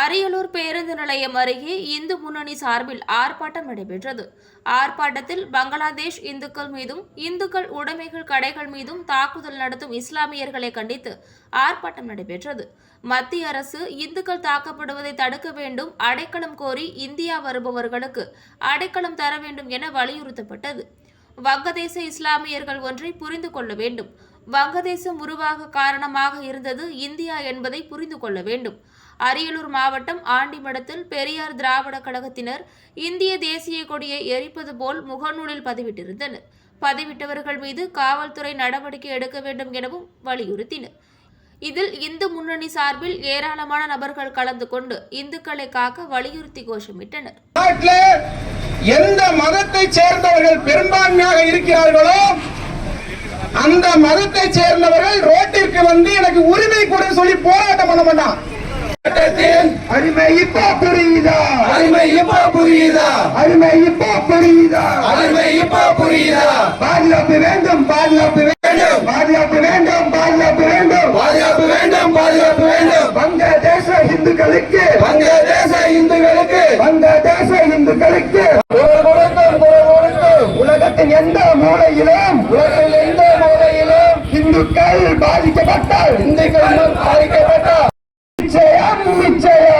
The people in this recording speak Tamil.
அரியலூர் பேருந்து நிலையம் அருகே இந்து முன்னணி சார்பில் ஆர்ப்பாட்டம் நடைபெற்றது. ஆர்ப்பாட்டத்தில் பங்களாதேஷ் இந்துக்கள் மீதும் இந்துக்கள் உடைமைகள் கடைகள் மீதும் தாக்குதல் நடத்தும் இஸ்லாமியர்களை கண்டித்து ஆர்ப்பாட்டம் நடைபெற்றது. மத்திய அரசு இந்துக்கள் தாக்கப்படுவதை தடுக்க வேண்டும் அடைக்கலம் கோரி இந்தியா வருபவர்களுக்கு அடைக்கலம் தர வேண்டும் என வலியுறுத்தப்பட்டது. வங்கதேச இஸ்லாமியர்கள் ஒன்றை புரிந்து கொள்ள வேண்டும். வங்கதேசம் உருவாக காரணமாக இருந்தது இந்தியா என்பதை புரிந்து கொள்ள வேண்டும். அரியலூர் மாவட்டம் ஆண்டிமடத்தில் பெரியார் திராவிட கழகத்தினர் இந்திய தேசிய கொடியை எரிப்பது போல் முகநூலில் பதிவிட்டிருந்தனர். பதிவிட்டவர்கள் மீது காவல்துறை நடவடிக்கை எடுக்க வேண்டும் எனவும் வலியுறுத்தினர். இதில் இந்து முன்னணி சார்பில் ஏராளமான நபர்கள் கலந்து கொண்டு இந்துக்களை காக்க வலியுறுத்தி கோஷமிட்டனர். எந்த மதத்தை சேர்ந்தவர்கள் பெரும்பான்மையாக இருக்கிறார்களோ அந்த மதத்தை சேர்ந்தவர்கள் ரோட்டிற்கு வந்து எனக்கு உரிமை கொடு சொல்லி போராட்டம் பண்ண மாட்டான். அருமை இப்ப புரியுதா? அருமை இப்ப புரியுதா? அருமை இப்ப புரியுதா? அருமை இப்ப புரியுதா? பாதுகாப்பு வேண்டும் பாதுகாப்பு வேண்டும். பாதுகாப்பு வேண்டும் பாதுகாப்பு வேண்டும். பாதுகாப்பு வேண்டும் பாதுகாப்பு வேண்டும். வங்கதேச இந்துக்களுக்கு. வங்கதேச இந்துக்களுக்கு. வங்கதேச இந்துக்களுக்கு. உலகத்தின் எந்த மூலையிலும். உலகில் எந்த இந்துக்கள் பாதிக்கப்பட்டால் இந்துக்கள் பாதிக்கப்பட்ட